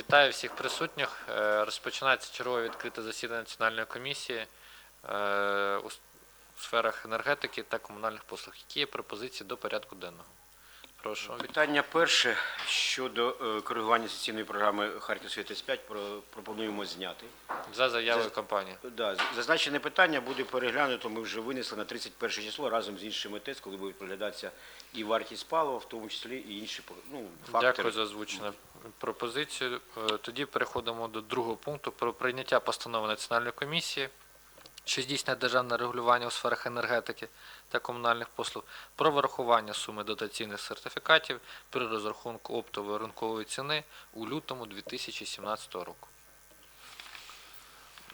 Вітаю всіх присутніх. Е, Розпочинається чергове відкрите засідання Національної комісії е, у сферах енергетики та комунальних послуг. Які є пропозиції до порядку денного? Прошу. Питання перше щодо е, коригування сесійної програми Харків Світ С5 про- пропонуємо зняти. За заявою компанії. Да, зазначене питання буде переглянуто. Ми вже винесли на 31 число разом з іншими ТЕС, коли буде проглядатися і вартість палива, в тому числі і інші ну, фактори. Дякую за озвучену пропозицію. Е, Тоді переходимо до другого пункту про прийняття постанови Національної комісії, що здійснює державне регулювання у сферах енергетики та комунальних послуг, про вирахування суми дотаційних сертифікатів при розрахунку оптової ринкової ціни у лютому 2017 року.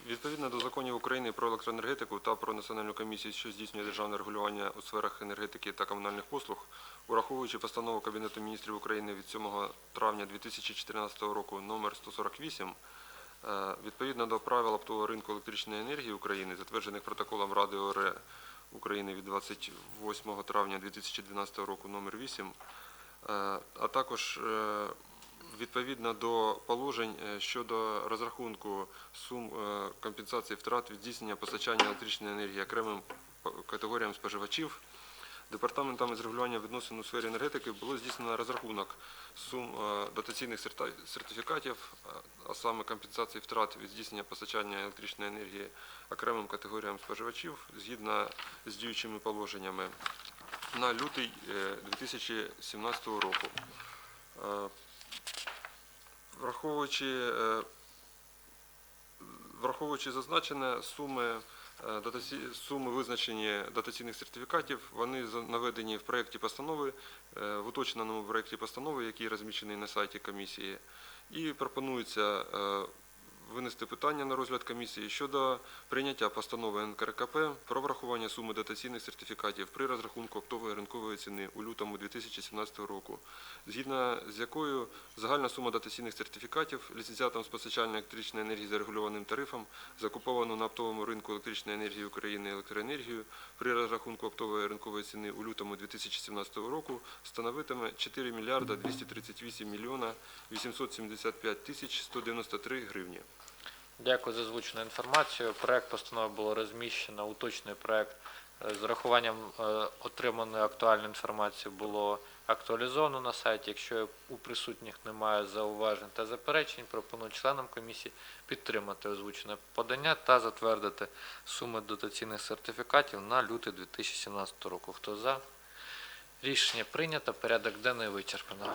Відповідно до законів України про електроенергетику та про національну комісію, що здійснює державне регулювання у сферах енергетики та комунальних послуг, ураховуючи постанову Кабінету міністрів України від 7 травня 2014 року номер 148, е, відповідно до правил оптового ринку електричної енергії України, затверджених протоколом Ради ОРЕ України від 28 травня 2012 року номер 8, е, а також е, відповідно до положень е, щодо розрахунку сум е, компенсації втрат від здійснення постачання електричної енергії окремим категоріям споживачів. Департаментами з регулювання відносин у сфері енергетики було здійснено розрахунок сум е, дотаційних сертифікатів, е, а саме компенсації втрат від здійснення постачання електричної енергії окремим категоріям споживачів згідно з діючими положеннями на лютий е, 2017 року. Е, Враховуючи, е, враховуючи зазначене, суми, суми визначені дотаційних сертифікатів, вони наведені в проєкті постанови, е, в уточненому проєкті постанови, який розміщений на сайті комісії, і пропонується е, винести питання на розгляд комісії щодо прийняття постанови НКРКП про врахування суми дотаційних сертифікатів при розрахунку оптової ринкової ціни у лютому 2017 року, згідно з якою загальна сума дотаційних сертифікатів ліцензіатом з постачання електричної енергії за регульованим тарифом, закуповану на оптовому ринку електричної енергії України електроенергію при розрахунку оптової ринкової ціни у лютому 2017 року становитиме 4 мільярда 238 мільйона 875 тисяч 193 гривні. Дякую за озвучену інформацію. Проект постанови було розміщено, уточний проект е, з урахуванням е, отриманої актуальної інформації було актуалізовано на сайті. Якщо у присутніх немає зауважень та заперечень, пропоную членам комісії підтримати озвучене подання та затвердити суми дотаційних сертифікатів на лютий 2017 року. Хто за? Рішення прийнято, порядок денний вичерпано.